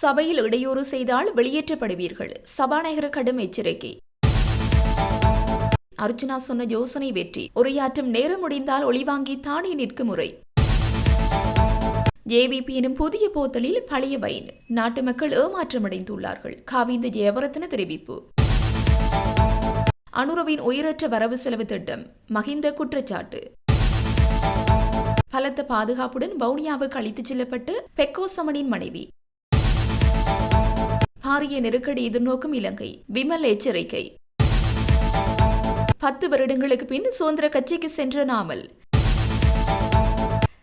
சபையில் இடையூறு செய்தால் வெளியேற்றப்படுவீர்கள். சபாநாயகர் கடும் எச்சரிக்கை. அர்ஜுனா சொன்ன யோசனை வெற்றி. உரையாற்றும் நேரம் முடிந்தால் ஒளிவாங்கி தானே நிற்கும் முறை ஜேவிபி எனும் புதிய போத்தலில் பழைய பயன் நாட்டு மக்கள் ஏமாற்றமடைந்துள்ளார்கள். காவிந்த ஜெயவரத்ன தெரிவிப்பு. அனுரவின் உயிரற்ற வரவு செலவு திட்டம். மகிந்த குற்றச்சாட்டு. பலத்த பாதுகாப்புடன் வவுனியாவுக்கு அழைத்துச் செல்லப்பட்டு பெக்கோசமனின் மனைவி. பாரிய நெருக்கடி எதிர்நோக்கும் இலங்கை. விமல் எச்சரிக்கை. பத்து வருடங்களுக்கு பின் சுதந்திர கட்சிக்கு சென்ற நாமல்.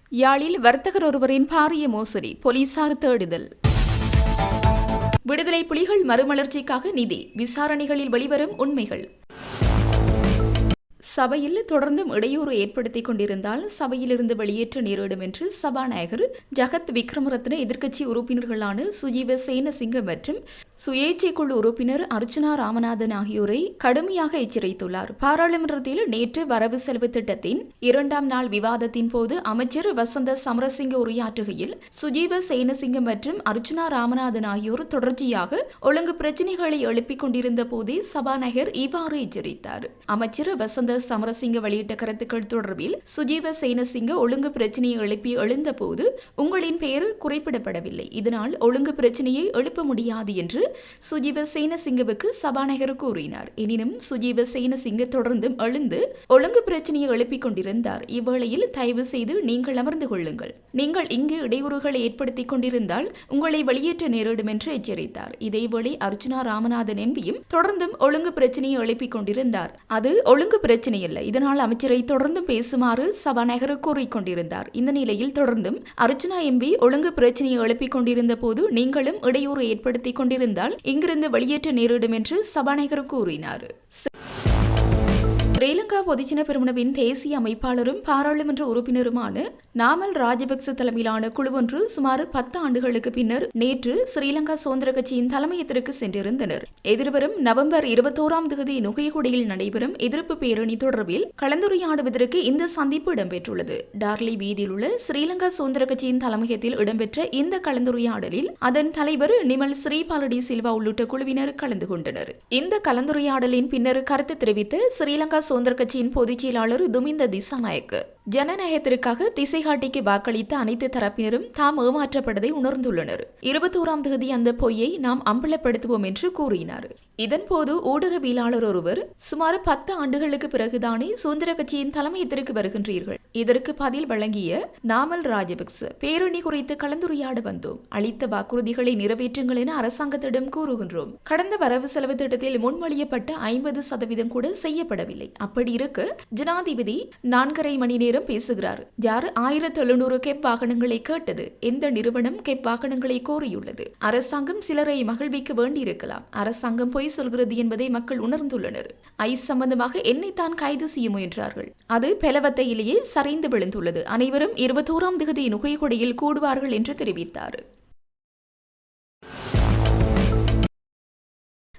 யாழில் வர்த்தகர் ஒருவரின் பாரிய மோசடி போலீசார் தேடுதல். விடுதலை புலிகள் மறுமலர்ச்சிக்காக நிதி விசாரணைகளில் வெளிவரும் உண்மைகள். சபையில் தொடர்ந்தும் இடையூறு ஏற்படுத்தி கொண்டிருந்தால் சபையிலிருந்து வெளியேற்ற நேரிடும் என்று சபாநாயகர் ஜகத் விக்ரமரத்ன எதிர்க்கட்சி உறுப்பினர்களான சுஜீவ சேனசிங்க மற்றும் சுயேட்சை குழு உறுப்பினர் அர்ச்சனா ராமநாதன் ஆகியோரை கடுமையாக எச்சரித்துள்ளார். பாராளுமன்றத்தில் நேற்று வரவு செலவு திட்டத்தின் இரண்டாம் நாள் விவாதத்தின் போது அமைச்சர் வசந்த சமரசிங்க உரையாற்றுகையில் சுஜீவ சேனசிங்கம் மற்றும் அர்ச்சுனா ராமநாதன் ஆகியோர் தொடர்ச்சியாக ஒழுங்கு பிரச்சினைகளை எழுப்பிக் கொண்டிருந்த போதே சபாநாயகர் இவ்வாறு எச்சரித்தார். அமைச்சர் வசந்த சமரசிங்க வெளியிட்ட கருத்துக்கள் தொடர்பில் சுஜீவ சேனசிங்க ஒழுங்கு பிரச்சனையை எழுப்பி எழுந்தபோது உங்களின் பெயர் குறிப்பிடப்படவில்லை. இதனால் ஒழுங்கு பிரச்சனையை எழுப்ப முடியாது என்று சுஜீவ சேனசிங்கவுக்கு சபாநாயகர் கூறினார். எனினும் சுஜீவ சேனசிங்க தொடர்ந்தும் எழுந்து ஒழுங்கு பிரச்சனையை எழுப்பிக் கொண்டிருந்தார். இவ்வேளையில் தயவு செய்து நீங்கள் அமர்ந்து கொள்ளுங்கள். நீங்கள் இங்கு இடையூறுகளை ஏற்படுத்திக் கொண்டிருந்தால் உங்களை வெளியேற்ற நேரிடும் என்று எச்சரித்தார். இதேவேளை அர்ஜுனா ராமநாதன் எம்பியும் தொடர்ந்தும் ஒழுங்கு பிரச்சனையை எழுப்பிக் கொண்டிருந்தார். அது ஒழுங்கு பிரச்சனை இல்லை இதனால் அமைச்சரை தொடர்ந்து பேசுமாறு சபாநாயகர் கூறிக்கொண்டிருந்தார். இந்த நிலையில் தொடர்ந்தும் அர்ஜுனா எம்பி ஒழுங்கு பிரச்சனையை எழுப்பிக் கொண்டிருந்த போது நீங்களும் இடையூறு ஏற்படுத்திக் கொண்டிருந்தால் இங்கிருந்து வெளியேற்ற நேரிடும் என்று சபாநாயகர் கூறினார். ஸ்ரீலங்கா பொதுஜன பெருமனவின் தேசிய அமைப்பாளரும் பாராளுமன்ற உறுப்பினருமான நாமல் ராஜபக்ச தலைமையிலான குழு ஒன்று சுமார் பத்து ஆண்டுகளுக்கு பின்னர் நேற்று ஸ்ரீலங்கா சுதந்திர கட்சியின் தலைமையத்திற்கு சென்றிருந்தனர். எதிர்வரும் நவம்பர் இருபத்தோராம் தேதி நுகைகுடியில் நடைபெறும் எதிர்ப்பு பேரணி தொடர்பில் கலந்துரையாடுவதற்கு இந்த சந்திப்பு இடம்பெற்றுள்ளது. டார்லி வீதியில் உள்ள ஸ்ரீலங்கா சுதந்திர கட்சியின் தலைமையகத்தில் இடம்பெற்ற இந்த கலந்துரையாடலில் அதன் தலைவர் நிமல் ஸ்ரீபாலடி சில்வா உள்ளிட்ட குழுவினர் கலந்து கொண்டனர். இந்த கலந்துரையாடலின் பின்னர் கருத்து தெரிவித்த ஸ்ரீலங்கா சுதந்திர கட்சியின் பொதுச் செயலாளர் துமிந்த திசாநாயக்கு. ஜனநாயகத்திற்காக திசைகாட்டிக்கு வாக்களித்த அனைத்து தரப்பினரும் தாம் ஏமாற்றப்பட்டதை உணர்ந்துள்ளனர். இருபத்தோராம் தேதி அந்த பொய்யை நாம் அம்பலப்படுத்துவோம் என்று கூறினார். இதன்போது ஊடகவியலாளர் ஒருவர் சுமார் பத்து ஆண்டுகளுக்கு பிறகுதானே சுதந்திர கட்சியின் தலைமையத்திற்கு வருகின்றீர்கள். இதற்கு பதில் வழங்கிய நாமல் ராஜபக்ச பேரணி குறித்து கலந்துரையாட வந்தோம். அளித்த வாக்குறுதிகளை நிறைவேற்றுங்கள் என அரசாங்கத்திடம் கூறுகின்றோம். கடந்த வரவு செலவு திட்டத்தில் முன்மொழியப்பட்ட ஐம்பது சதவீதம் கூட செய்யப்படவில்லை. அப்படி இருக்க ஜனாதிபதி நான்கரை மணி நேரம் பேசுகிறார். யாரு? ஆயிரத்தி எழுநூறு கெப் வாகனங்களை கேட்டது. எந்த நிறுவனம் கெப் வாகனங்களை கோரியுள்ளது? அரசாங்கம் சிலரை மகிழ்விக்க வேண்டியிருக்கலாம். அரசாங்கம் பொய் சொல்கிறது என்பதை மக்கள் உணர்ந்துள்ளனர். ஐஸ் சம்பந்தமாக என்னைத்தான் கைது செய்ய முயன்றார்கள். அது பெலவத்தையிலேயே சரிந்து விழுந்துள்ளது. அனைவரும் இருபத்தோராம் திகதி நுகைகொடையில் கூடுவார்கள் என்று தெரிவித்தார்.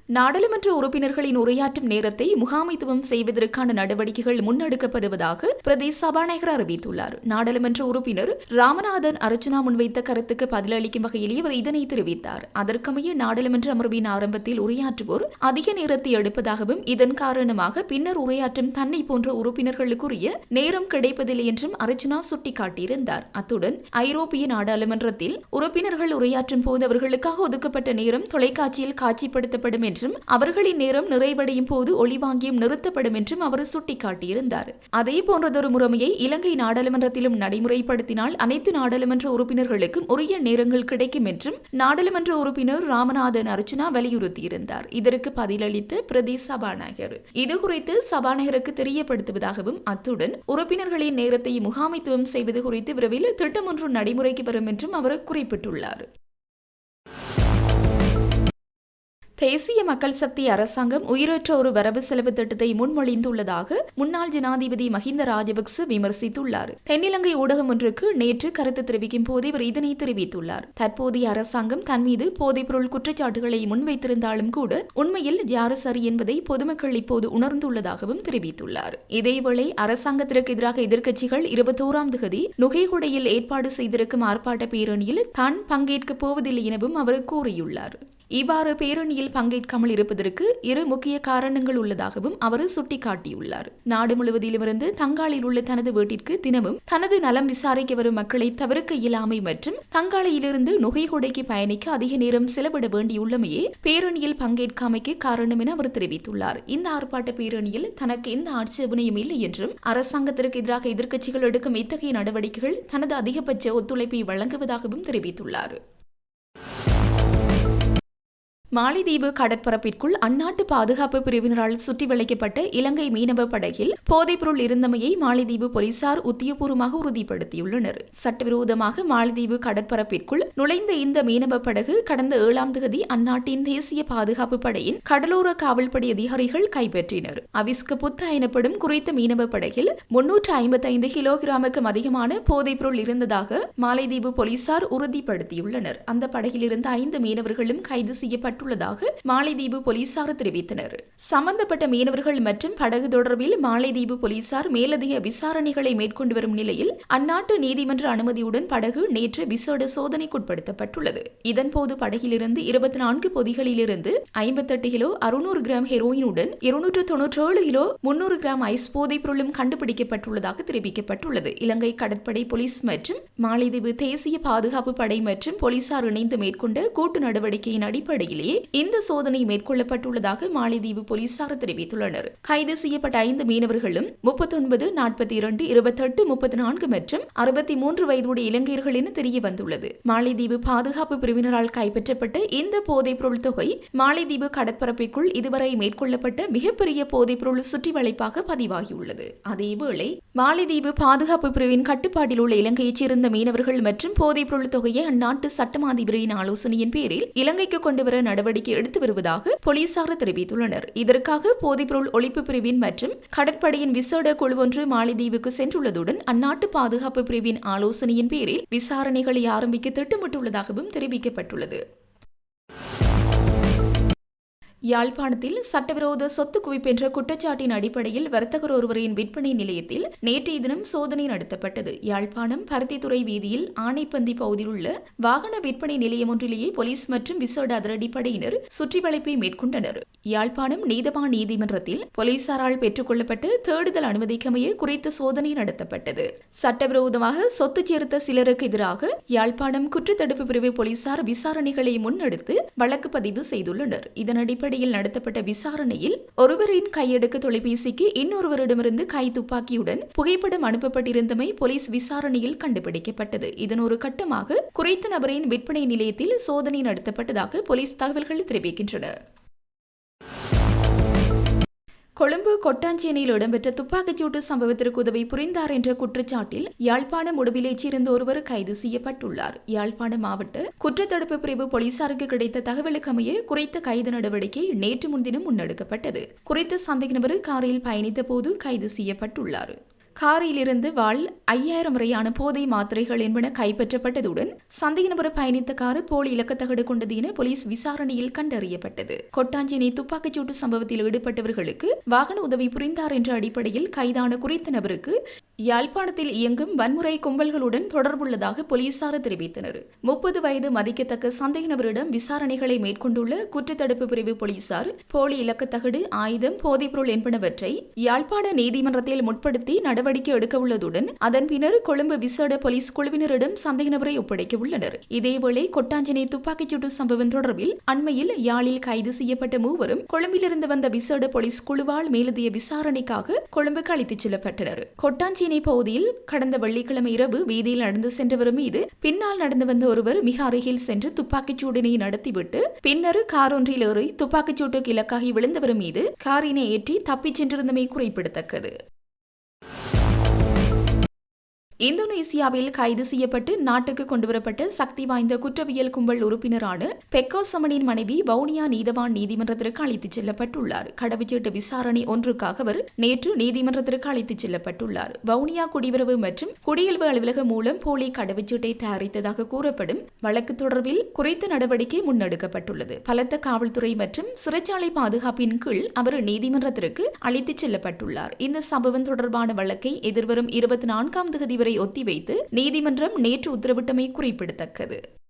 நாடாளுமன்ற உறுப்பினர்களின் உரையாற்றும் நேரத்தை முகாமைத்துவம் செய்வதற்கான நடவடிக்கைகள் முன்னெடுக்கப்படுவதாக பிரதேச சபாநாயகர் அறிவித்துள்ளார். நாடாளுமன்ற உறுப்பினர் ராமநாதன் அர்ச்சுனா முன்வைத்த கருத்துக்கு பதிலளிக்கும் வகையில் இவர் இதனை தெரிவித்தார். அதற்கமைய நாடாளுமன்ற அமர்வின் ஆரம்பத்தில் உரையாற்றுவோர் அதிக நேரத்தை எடுப்பதாகவும் இதன் காரணமாக பின்னர் உரையாற்றும் தன்னை போன்ற உறுப்பினர்களுக்குரிய நேரம் கிடைப்பதில்லை என்றும் அர்ச்சுனா சுட்டிக்காட்டியிருந்தார். அத்துடன் ஐரோப்பிய நாடாளுமன்றத்தில் உறுப்பினர்கள் உரையாற்றும் போது அவர்களுக்காக ஒதுக்கப்பட்ட நேரம் தொலைக்காட்சியில் காட்சிப்படுத்தப்படும் என்றும் அவர்களின் நேரம் நிறைவடையும் போது ஒளிவாங்கியும் நிறுத்தப்படும் என்றும் அவர் சுட்டிக்காட்டியிருந்தார். அதே போன்றதொரு முறைமையை இலங்கை நாடாளுமன்றத்திலும் நடைமுறைப்படுத்தினால் அனைத்து நாடாளுமன்ற உறுப்பினர்களுக்கும் உரிய நேரங்கள் கிடைக்கும் என்றும் நாடாளுமன்ற உறுப்பினர் ராமநாதன் அர்ஜுனா வலியுறுத்தியிருந்தார். இதற்கு பதிலளித்த பிரதி சபாநாயகர் இதுகுறித்து சபாநாயகருக்கு தெரியப்படுத்துவதாகவும் அத்துடன் உறுப்பினர்களின் நேரத்தை முகாமைத்துவம் செய்வது குறித்து விரைவில் திட்டம் ஒன்று நடைமுறைக்கு வரும் என்றும் அவர் குறிப்பிட்டுள்ளார். தேசிய மக்கள் சக்தி அரசாங்கம் உயிரற்ற ஒரு வரவு செலவு திட்டத்தை முன்மொழிந்துள்ளதாக முன்னாள் ஜனாதிபதி மஹிந்த ராஜபக்ச விமர்சித்துள்ளார். தென்னிலங்கை ஊடகம் ஒன்றுக்கு நேற்று கருத்து தெரிவிக்கும் போது இவர் இதனை தெரிவித்துள்ளார். தற்போதைய அரசாங்கம் தன் மீது போதைப்பொருள் குற்றச்சாட்டுகளை முன்வைத்திருந்தாலும் கூட உண்மையில் யார் சரி என்பதை பொதுமக்கள் இப்போது உணர்ந்துள்ளதாகவும் தெரிவித்துள்ளார். இதேவேளை அரசாங்கத்திற்கு எதிராக எதிர்க்கட்சிகள் இருபத்தோராம் தேதி நுகைகுடையில் ஏற்பாடு செய்திருக்கும் ஆர்ப்பாட்ட பேரணியில் தான் பங்கேற்கப் போவதில்லை எனவும் அவர் கூறியுள்ளார். இவ்வாறு பேரணியில் பங்கேற்காமல் இருப்பதற்கு இரு முக்கிய காரணங்கள் உள்ளதாகவும் அவர் சுட்டிக்காட்டியுள்ளார். நாடு முழுவதிலுமிருந்து தங்காளில் உள்ள தனது வீட்டிற்கு தினமும் தனது நலம் விசாரிக்க வரும் மக்களை தவிர்க்க இயலாமை மற்றும் தங்காளியிலிருந்து நுகைகொடைக்கு பயணிக்க அதிக நேரம் செலவிட வேண்டியுள்ளமையே பேரணியில் பங்கேற்காமைக்கு காரணம் என அவர் தெரிவித்துள்ளார். இந்த ஆர்ப்பாட்ட பேரணியில் தனக்கு எந்த ஆட்சேபனையும் இல்லை என்றும் அரசாங்கத்திற்கு எதிராக எதிர்க்கட்சிகள் எடுக்கும் இத்தகைய நடவடிக்கைகள் தனது அதிகபட்ச ஒத்துழைப்பை வழங்குவதாகவும் தெரிவித்துள்ளார். மாலைதீவு கடற்பரப்பிற்குள் அந்நாட்டு பாதுகாப்பு பிரிவினரால் சுற்றி வளைக்கப்பட்ட இலங்கை மீனவ படகில் போதைப்பொருள் இருந்தமையை மாலைதீவு போலீசார் உத்தியபூர்வமாக உறுதிப்படுத்தியுள்ளனர். சட்டவிரோதமாக மாலைதீவு கடற்பரப்பிற்குள் நுழைந்த இந்த மீனவ படகு கடந்த ஏழாம் தேதி அந்நாட்டின் தேசிய பாதுகாப்பு படையின் கடலோர காவல்படை அதிகாரிகள் கைப்பற்றினர். அவிஸ்க புத்த எனப்படும் குறித்த மீனவ படகில் முன்னூற்று ஐம்பத்தி ஐந்து கிலோகிராமுக்கும் அதிகமான போதைப்பொருள் இருந்ததாக மாலைதீவு போலீசார் உறுதிப்படுத்தியுள்ளனர். அந்த படகிலிருந்து ஐந்து மீனவர்களும் கைது செய்யப்பட்டு செய்யப்பட்டுள்ளதாக மாலைதீவு போலீசார் தெரிவித்தனர். சம்பந்தப்பட்ட மீனவர்கள் மற்றும் படகு தொடர்பில் மாலைதீவு போலீசார் மேலதிக விசாரணைகளை மேற்கொண்டு வரும் நிலையில் அந்நாட்டு நீதிமன்ற அனுமதியுடன் படகு நேற்று விசேட சோதனைக்குட்படுத்தப்பட்டுள்ளது. இதன்போது படகிலிருந்து இருபத்தி நான்கு பொதிகளிலிருந்து ஐம்பத்தெட்டு கிலோ அறுநூறு கிராம் ஹெரோயினுடன் இருநூற்று தொன்னூற்றி ஏழு கிலோ முன்னூறு கிராம் ஐஸ் போதைப் பொருளும் கண்டுபிடிக்கப்பட்டுள்ளதாக தெரிவிக்கப்பட்டுள்ளது. இலங்கை கடற்படை போலீஸ் மற்றும் மாலைதீவு தேசிய பாதுகாப்பு படை மற்றும் போலீசார் இணைந்து மேற்கொண்ட கூட்டு நடவடிக்கையின் அடிப்படையிலேயே இந்த சோதனை மேற்கொள்ளப்பட்டுள்ளதாக மாலைதீவு போலீசார் தெரிவித்துள்ளனர். கைது செய்யப்பட்ட ஐந்து மீனவர்களும் முப்பத்தொன்பது நாற்பத்தி இரண்டு இருபத்தெட்டு முப்பத்தி நான்கு மற்றும் அறுபத்தி மூன்று வயதுடைய இலங்கையர்கள் என தெரிய வந்துள்ளது மாலைதீவு பாதுகாப்பு பிரிவினரால் கைப்பற்றப்பட்ட இந்த போதைப் பொருள் தொகை மாலைதீவு கடற்பரப்பிற்குள் இதுவரை மேற்கொள்ளப்பட்ட மிகப்பெரிய போதைப் பொருள் சுற்றி வளைப்பாக பதிவாகியுள்ளது. அதேவேளை மாலைதீவு பாதுகாப்பு பிரிவின் கட்டுப்பாட்டில் உள்ள இலங்கையைச் சேர்ந்த மீனவர்கள் மற்றும் போதைப் பொருள் தொகையை அந்நாட்டு சட்டமாதிபரின் ஆலோசனையின் பேரில் இலங்கைக்கு கொண்டுவர நடவடிக்கை எடுத்து வருவதாக போலீசார் தெரிவித்துள்ளனர். இதற்காக போதைப்பொருள் ஒழிப்பு பிரிவின் மற்றும் கடற்படையின் விசேட குழு ஒன்று மாலைதீவுக்கு சென்றுள்ளதுடன் அந்நாட்டு பாதுகாப்பு பிரிவின் ஆலோசனையின் பேரில் விசாரணைகளை ஆரம்பிக்க திட்டமிட்டுள்ளதாகவும் தெரிவிக்கப்பட்டுள்ளது. யாழ்ப்பாணத்தில் சட்டவிரோத சொத்து குவிப்பு என்ற குற்றச்சாட்டின் அடிப்படையில் வர்த்தகர் ஒருவரின் விற்பனை நிலையத்தில் நேற்றைய தினம் சோதனை நடத்தப்பட்டது. யாழ்ப்பாணம் பருத்தித்துறை வீதியில் ஆனைப்பந்தி பகுதியில் உள்ள வாகன விற்பனை நிலையம் ஒன்றிலேயே போலீஸ் மற்றும் விசேட அதிரடிப்படையினர் சுற்றி வளைப்பை மேற்கொண்டனர். யாழ்ப்பாணம் நீதவான் நீதிமன்றத்தில் போலீசாரால் பெற்றுக் கொள்ளப்பட்டு தேடுதல் அனுமதிக்கமைய குறித்த சோதனை நடத்தப்பட்டது. சட்டவிரோதமாக சொத்து சேர்த்த சிலருக்கு எதிராக யாழ்ப்பாணம் குற்றத்தடுப்பு பிரிவு போலீசார் விசாரணைகளை முன்னெடுத்து வழக்கு பதிவு செய்துள்ளனர். இதன் அடிப்படையில் அடிப்படையில் நடத்தப்பட்ட விசாரணையில் ஒருவரின் கையெடுக்க தொலைபேசிக்கு இன்னொருவரிடமிருந்து கை துப்பாக்கியுடன் புகைப்படம் அனுப்பப்பட்டிருந்தமை போலீஸ் விசாரணையில் கண்டுபிடிக்கப்பட்டது. இதன் ஒரு கட்டமாக குறைத்த நபரின் விற்பனை நிலையத்தில் சோதனை நடத்தப்பட்டதாக போலீஸ் தகவல்கள் தெரிவிக்கின்றன. கொழும்பு கொட்டாஞ்சேனையில் இடம்பெற்ற துப்பாக்கிச்சூட்டு சம்பவத்திற்கு உதவி புரிந்தார் என்ற குற்றச்சாட்டில் யாழ்ப்பாணம் உடுவிலைச் சேர்ந்த ஒருவர் கைது செய்யப்பட்டுள்ளார். யாழ்ப்பாண மாவட்ட குற்றத்தடுப்பு பிரிவு போலீசாருக்கு கிடைத்த தகவலுக்கு அமைய குறித்த கைது நடவடிக்கை நேற்று முன்தினம் முன்னெடுக்கப்பட்டது. குறித்த சந்தேக நபர் காரில் பயணித்த போது கைது செய்யப்பட்டுள்ளார். காரிலிருந்து வாழ் ஐயாயிரம் முறையான போதை மாத்திரைகள் என்பன கைப்பற்றப்பட்டதுடன் சந்தேக நபர் பயணித்த காரு போலி இலக்கத்தகடு கொண்டது என போலீஸ் விசாரணையில் கண்டறியப்பட்டது. கொட்டாஞ்சினை துப்பாக்கிச்சூட்டு சம்பவத்தில் ஈடுபட்டவர்களுக்கு வாகன உதவி புரிந்தார் என்ற அடிப்படையில் கைதான குறித்த நபருக்கு யாழ்ப்பாணத்தில் இயங்கும் வன்முறை கும்பல்களுடன் தொடர்புள்ளதாக போலீசார் தெரிவித்தனர். முப்பது வயது மதிக்கத்தக்க சந்தேக நபரிடம் விசாரணைகளை மேற்கொண்டுள்ள குற்றத்தடுப்பு பிரிவு போலீசார் போலி இலக்கத்தகடு ஆயுதம் போதைப்பொருள் என்பனவற்றை யாழ்ப்பாண நீதிமன்றத்தில் முற்படுத்தி நடவடிக்கை நடவடிக்கை எடுக்க உள்ளதுடன் அதன் பின்னர் கொழும்பு விசேட போலீஸ் குழுவினரிடம் சந்தேக நபரை ஒப்படைக்க உள்ளனர். இதேவேளை கொட்டாஞ்சனை துப்பாக்கிச்சூட்டு சம்பவம் தொடர்பில் அண்மையில் யாழில் கைது செய்யப்பட்ட மூவரும் கொழும்பிலிருந்து வந்த விசேட போலீஸ் குழுவால் மேலதிய விசாரணைக்காக கொழும்புக்கு அழைத்துச் செல்லப்பட்டனர். கொட்டாஞ்சேனை பகுதியில் கடந்த வெள்ளிக்கிழமை இரவு வீதியில் நடந்து சென்றவர் மீது பின்னால் நடந்து வந்த ஒருவர் மிக அருகில் சென்று துப்பாக்கிச்சூடினை நடத்திவிட்டு பின்னர் கார் ஒன்றில் ஏறி துப்பாக்கிச்சூட்டுக்கு இலக்காகி விழுந்தவர் மீது காரினை ஏற்றி தப்பிச் சென்றிருந்தமை குறிப்பிடத்தக்கது. இந்தோனேசியாவில் கைது செய்யப்பட்டு நாட்டுக்கு கொண்டுவரப்பட்ட சக்தி வாய்ந்த குற்றவியல் கும்பல் உறுப்பினரான பெக்கோ சமனின் மனைவி வவுனியா நீதவான் நீதிமன்றத்திற்கு அழைத்துச் செல்லப்பட்டுள்ளார். கடவுச்சீட்டு விசாரணை ஒன்றுக்காக அவர் நேற்று நீதிமன்றத்திற்கு அழைத்துச் செல்லப்பட்டுள்ளார். வவுனியா குடியுறவு மற்றும் குடியல்பு அலுவலகம் மூலம் போலி கடவுச்சீட்டை தயாரித்ததாக கூறப்படும் வழக்கு தொடர்பில் குறித்த நடவடிக்கை முன்னெடுக்கப்பட்டுள்ளது. பலத்த காவல்துறை மற்றும் சிறைச்சாலை பாதுகாப்பின் கீழ் அவர் நீதிமன்றத்திற்கு அழைத்துச் செல்லப்பட்டுள்ளார். இந்த சம்பவம் தொடர்பான வழக்கை எதிர்வரும் இருபத்தி நான்காம் தேதி வரை ஒத்திவைத்து நீதிமன்றம் நேற்று உத்தரவிட்டமை குறிப்பிடத்தக்கது.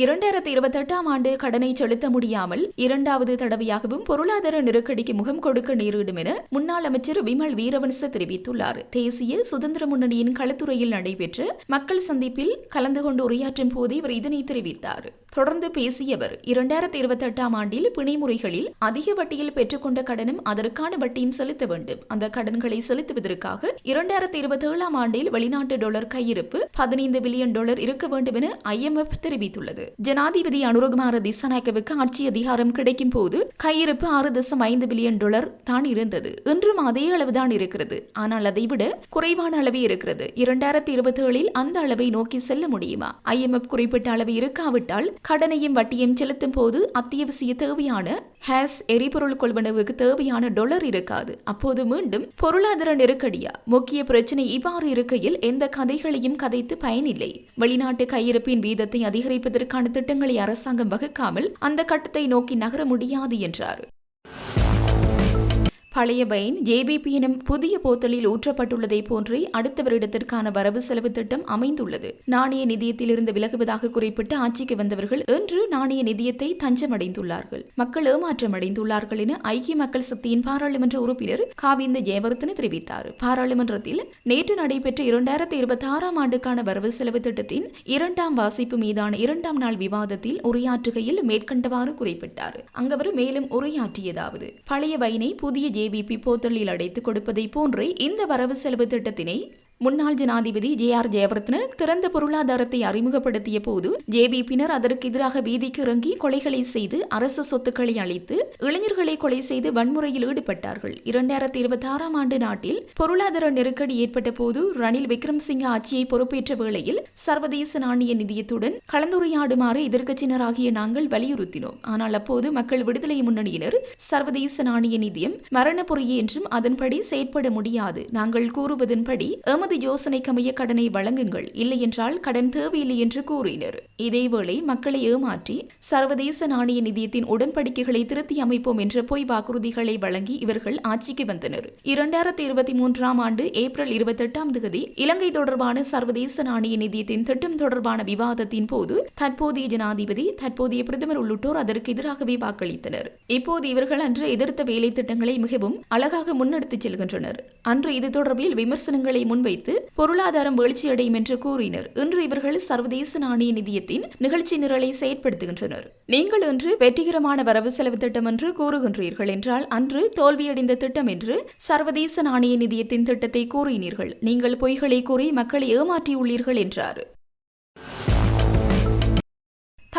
இரண்டாயிரத்தி இருபத்தெட்டாம் ஆண்டு கடனை செலுத்த முடியாமல் இரண்டாவது தடவையாகவும் பொருளாதார நெருக்கடிக்கு முகம் கொடுக்க நேரிடும் என முன்னாள் அமைச்சர் விமல் வீரவன்ச தெரிவித்துள்ளார். தேசிய சுதந்திர முன்னணியின் களத்துறையில் நடைபெற்ற மக்கள் சந்திப்பில் கலந்து கொண்டு உரையாற்றும் போது இவர் இதனை தெரிவித்தார். தொடர்ந்து பேசிய அவர் இரண்டாயிரத்தி இருபத்தி எட்டாம் ஆண்டில் பிணைமுறைகளில் அதிக வட்டியில் பெற்றுக்கொண்ட கடனும் அதற்கான வட்டியும் செலுத்த வேண்டும். அந்த கடன்களை செலுத்துவதற்காக இரண்டாயிரத்தி இருபத்தி ஏழாம் ஆண்டில் வெளிநாட்டு டாலர் கையிருப்பு பதினைந்து பில்லியன் டாலர் இருக்க வேண்டும் என ஐஎம்எஃப் தெரிவித்துள்ளது. ஜனாதிபதி அனுரகுமார திசாநாயக்கவுக்கு ஆட்சி அதிகாரம் கிடைக்கும் போது கையிருப்பு ஆறு தசம் ஐந்து பில்லியன் டாலர் தான் இருந்தது. இன்றும் அதே அளவுதான் இருக்கிறது. ஆனால் அதைவிட குறைவான அளவே இருக்கிறது. இரண்டாயிரத்தி இருபத்தி ஏழில் அந்த அளவை நோக்கி செல்ல முடியுமா? ஐஎம்எஃப் குறிப்பிட்ட அளவு இருக்காவிட்டால் கடனையும் வட்டியும் செலுத்தும் போது அத்தியாவசிய தேவையான ஹேஸ் எரிபொருள் கொள்வனவுக்கு தேவையான டொலர் இருக்காது. அப்போது மீண்டும் பொருளாதார நெருக்கடியா? முக்கிய பிரச்சனை இவ்வாறு இருக்கையில் எந்த கதைகளையும் கதைத்து பயனில்லை. வெளிநாட்டு கையிருப்பின் வீதத்தை அதிகரிப்பதற்கு அதற்கான திட்டங்களை அரசாங்கம் வகுக்காமல் அந்த கட்டத்தை நோக்கி நகர முடியாது என்றார். பழைய பைன் ஜேபிபி எனும் புதிய போத்தலில் ஊற்றப்பட்டுள்ளதை போன்றே அடுத்த வருடத்திற்கான வரவு செலவு திட்டம் அமைந்துள்ளது. நாணய நிதியத்திலிருந்து விலகுவதாக குறிப்பிட்டு ஆட்சிக்கு வந்தவர்கள் இன்று நாணய நிதியத்தை தஞ்சமடைந்துள்ளார்கள். மக்கள் ஏமாற்றம் அடைந்துள்ளார்கள் என ஐக்கிய மக்கள் சக்தியின் பாராளுமன்ற உறுப்பினர் காவிந்த ஜெயவர்தன தெரிவித்தார். பாராளுமன்றத்தில் நேற்று நடைபெற்ற இரண்டாயிரத்தி இருபத்தி ஆறாம் ஆண்டுக்கான வரவு செலவு திட்டத்தின் இரண்டாம் வாசிப்பு மீதான இரண்டாம் நாள் விவாதத்தில் உரையாற்றுகையில் மேற்கண்டவாறு குறிப்பிட்டார். அங்கவர் மேலும் உரையாற்றியதாவது பழைய பைனை புதிய ஏபிபி போத்தலில் அடைத்துக் கொடுப்பதை போன்றே இந்த வரவு செலவு திட்டத்தினை முன்னாள் ஜனாதிபதி ஜே ஆர் ஜெயவர்தன திறந்த பொருளாதாரத்தை அறிமுகப்படுத்திய போது ஜேபிபினர் அதற்கு எதிராக வீதிக்கு இறங்கி கொலைகளை செய்து அரசு சொத்துக்களை அளித்து இளைஞர்களை கொலை செய்து வன்முறையில் ஈடுபட்டார்கள். இரண்டாயிரத்தி இருபத்தி ஆறாம் ஆண்டு நாட்டில் பொருளாதார நெருக்கடி ஏற்பட்ட போது ரணில் விக்ரம்சிங்க ஆட்சியை பொறுப்பேற்ற வேளையில் சர்வதேச நாணய நிதியத்துடன் கலந்துரையாடுமாறு எதிர்க்கட்சியினராகிய நாங்கள் வலியுறுத்தினோம். ஆனால் அப்போது மக்கள் விடுதலை முன்னணியினர் சர்வதேச நாணய நிதியம் மரண பொறியே என்றும் அதன்படி செயற்பட முடியாது. நாங்கள் கூறுவதன்படி எமது எமது யோசனைக்கமைய கடனை வழங்குங்கள். இல்லையென்றால் கடன் தேவையில்லை என்று கூறினர். இதேவேளை மக்களை ஏமாற்றி சர்வதேச நாணய நிதியத்தின் உடன்படிக்கைகளை திருத்தி அமைப்போம் என்ற பொய் வாக்குறுதிகளை வழங்கி இவர்கள் ஆட்சிக்கு வந்தனர். இரண்டாயிரத்தி இருபத்தி மூன்றாம் ஆண்டு ஏப்ரல் இருபத்தி எட்டாம் தேதி இலங்கை தொடர்பான சர்வதேச நாணய நிதியத்தின் திட்டம் தொடர்பான விவாதத்தின் போது தற்போதைய ஜனாதிபதி தற்போதைய பிரதமர் உள்ளிட்டோர் அதற்கு எதிராகவே வாக்களித்தனர். இப்போது இவர்கள் அன்று எதிர்த்த வேலை திட்டங்களை மிகவும் அழகாக முன்னெடுத்துச் செல்கின்றனர். அன்று இது தொடர்பில் விமர்சனங்களை முன்வைத்து வைத்து பொருளாதாரம் வீழ்ச்சியடையும் என்று கூறினர். இன்று இவர்கள் சர்வதேச நாணய நிதியத்தின் நிகழ்ச்சி நிரலை செயற்படுத்துகின்றனர். நீங்கள் இன்று வெற்றிகரமான வரவு செலவு திட்டம் என்று கூறுகின்றீர்கள் என்றால் அன்று தோல்வியடைந்த திட்டம் என்று சர்வதேச நாணய நிதியத்தின் திட்டத்தை கூறினீர்கள். நீங்கள் பொய்களை கூறி மக்களை ஏமாற்றியுள்ளீர்கள் என்றார்.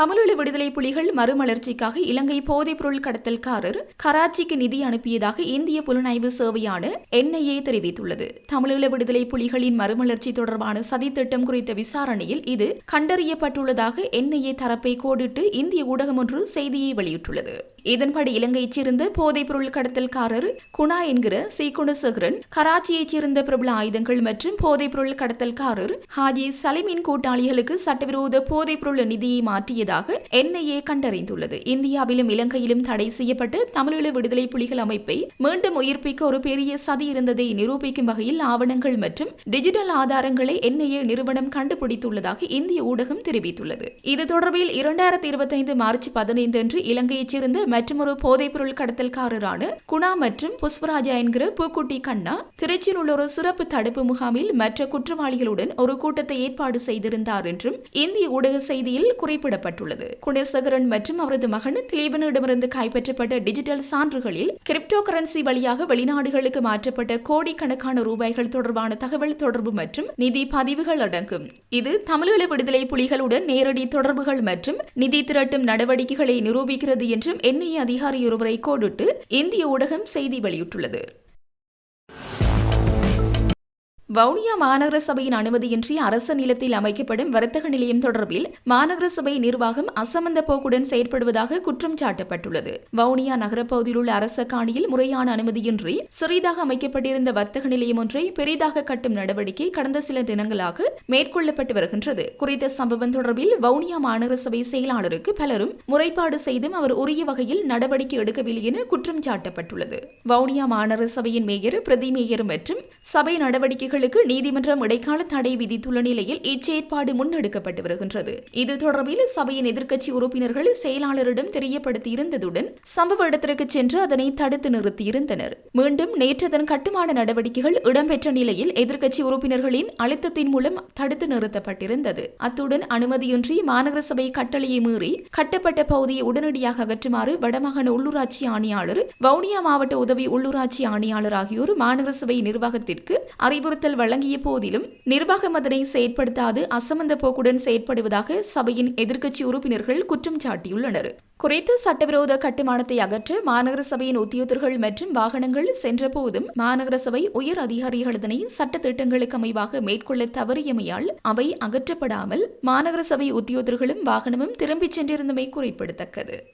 தமிழீழ விடுதலை புலிகள் மறுமலர்ச்சிக்காக இலங்கை போதைப்பொருள் கடத்தல்காரர் கராச்சிக்கு நிதி அனுப்பியதாக இந்திய புலனாய்வு சேவையான என்ஐஏ தெரிவித்துள்ளது. தமிழீழ விடுதலை புலிகளின் மறுமலர்ச்சி தொடர்பான சதித்திட்டம் குறித்த விசாரணையில் இது கண்டறியப்பட்டுள்ளதாக என்ஐஏ தரப்பை கோடிட்டு இந்திய ஊடகம் ஒன்று செய்தியை வெளியிட்டுள்ளது. இதன்படி இலங்கையைச் சேர்ந்த போதைப்பொருள் கடத்தல்காரர் குணா என்கிற சி குணசேகரன் கராச்சியைச் சேர்ந்த பிரபல ஆயுதங்கள் மற்றும் போதைப்பொருள் கடத்தல்காரர் ஹாஜி சலிமின் கூட்டாளிகளுக்கு சட்டவிரோத போதைப்பொருள் நிதியை மாற்றியதாக என்ஐஏ கண்டறிந்துள்ளது. இந்தியாவிலும் இலங்கையிலும் தடை செய்யப்பட்டு தமிழீழ விடுதலை புலிகள் அமைப்பை மீண்டும் உயிர்ப்பிக்க ஒரு பெரிய சதி இருந்ததை நிரூபிக்கும் வகையில் ஆவணங்கள் மற்றும் டிஜிட்டல் ஆதாரங்களை என்ஐஏ நிறுவனம் கண்டுபிடித்துள்ளதாக இந்திய ஊடகம் தெரிவித்துள்ளது. இது தொடர்பில் இரண்டாயிரத்தி இருபத்தி ஐந்து மார்ச் பதினைந்து அன்று இலங்கையைச் சேர்ந்த மற்றொரு போதைப்பொருள் கடத்தல்காரரான குணா மற்றும் புஷ்பராஜா என்கிற பூக்குட்டி கண்ணா திருச்சியில் உள்ள ஒரு சிறப்பு தடுப்பு முகாமில் மற்ற குற்றவாளிகளுடன் ஒரு கூட்டத்தை ஏற்பாடு செய்திருந்தார் என்றும் இந்திய ஊடக செய்தியில் குறிப்பிடப்பட்டுள்ளது. குணசேகரன் மற்றும் அவரது மகன் திலீபனிடமிருந்து கைப்பற்றப்பட்ட டிஜிட்டல் சான்றுகளில் கிரிப்டோ கரன்சி வழியாக வெளிநாடுகளுக்கு மாற்றப்பட்ட கோடிக்கணக்கான ரூபாய்கள் தொடர்பான தகவல் தொடர்பு மற்றும் நிதி பதிவுகள் அடங்கும். இது தமிழீழ விடுதலை புலிகளுடன் நேரடி தொடர்புகள் மற்றும் நிதி திரட்டும் நடவடிக்கைகளை நிரூபிக்கிறது என்றும் என் என்ஐஏ அதிகாரியொருவரை கோடிட்டு இந்திய ஊடகம் செய்தி வெளியிட்டுள்ளது. வவுனியா மாநகர சபையின் அனுமதியின்றி அரச நிலத்தில் அமைக்கப்படும் வர்த்தக நிலையம் தொடர்பில் மாநகர சபை நிர்வாகம் அசமந்த போக்குடன் செயற்படுவதாக குற்றம் சாட்டப்பட்டுள்ளது. வவுனியா நகரப்பகுதியில் உள்ள அரச காணியில் முறையான அனுமதியின்றி சிறிதாக அமைக்கப்பட்டிருந்த வர்த்தக நிலையம் ஒன்றை பெரிதாக கட்டும் நடவடிக்கை கடந்த சில தினங்களாக மேற்கொள்ளப்பட்டு வருகின்றது. குறித்த சம்பவம் தொடர்பில் வவுனியா மாநகர சபை செயலாளருக்கு பலரும் முறைப்பாடு செய்தும் அவர் உரிய வகையில் நடவடிக்கை எடுக்கவில்லை என குற்றம் சாட்டப்பட்டுள்ளது. வவுனியா மாநகர சபையின் மேயர் பிரதி மேயர் மற்றும் சபை நடவடிக்கைகள் நடவடிக்கைகளுக்கு நீதிமன்றம் இடைக்கால தடை விதித்துள்ள நிலையில் இச்செயற்பாடு முன்னெடுக்கப்பட்டு வருகின்றது. இது தொடர்பில் சபையின் எதிர்க்கட்சி உறுப்பினர்கள் செயலாளரிடம் தெரியப்படுத்தியிருந்ததுடன் சம்பவ இடத்திற்கு சென்று அதனை தடுத்து நிறுத்தியிருந்தனர். மீண்டும் நேற்றதன் கட்டுமான நடவடிக்கைகள் இடம்பெற்ற நிலையில் எதிர்க்கட்சி உறுப்பினர்களின் அழுத்தத்தின் மூலம் தடுத்து நிறுத்தப்பட்டிருந்தது. அத்துடன் அனுமதியின்றி மாநகர சபை கட்டளையை மீறி கட்டப்பட்ட பகுதியை உடனடியாக அகற்றுமாறு வடமாகாண உள்ளூராட்சி ஆணையாளர் வவுனியா மாவட்ட உதவி உள்ளூராட்சி ஆணையாளர் ஆகியோர் மாநகர சபை நிர்வாகத்திற்கு அறிவுறுத்தல் வழங்கிய போதிலும் நிர்வாகம் அதனை செயற்படுத்தாது அசமந்த போக்குடன் செயற்படுவதாக சபையின் எதிர்க்கட்சி உறுப்பினர்கள் குற்றம் சாட்டியுள்ளனர். குறித்த சட்டவிரோத கட்டுமானத்தை அகற்ற மாநகர சபையின் உத்தியோகர்கள் மற்றும் வாகனங்கள் சென்றபோதும் மாநகர சபை உயர் அதிகாரிகள் இதனை சட்ட திட்டங்களுக்கு அமைவாக மேற்கொள்ள தவறியமையால் அவை அகற்றப்படாமல் மாநகர சபை உத்தியோகர்களும் வாகனமும் திரும்பிச் சென்றிருந்தமை குறிப்பிடத்தக்கது.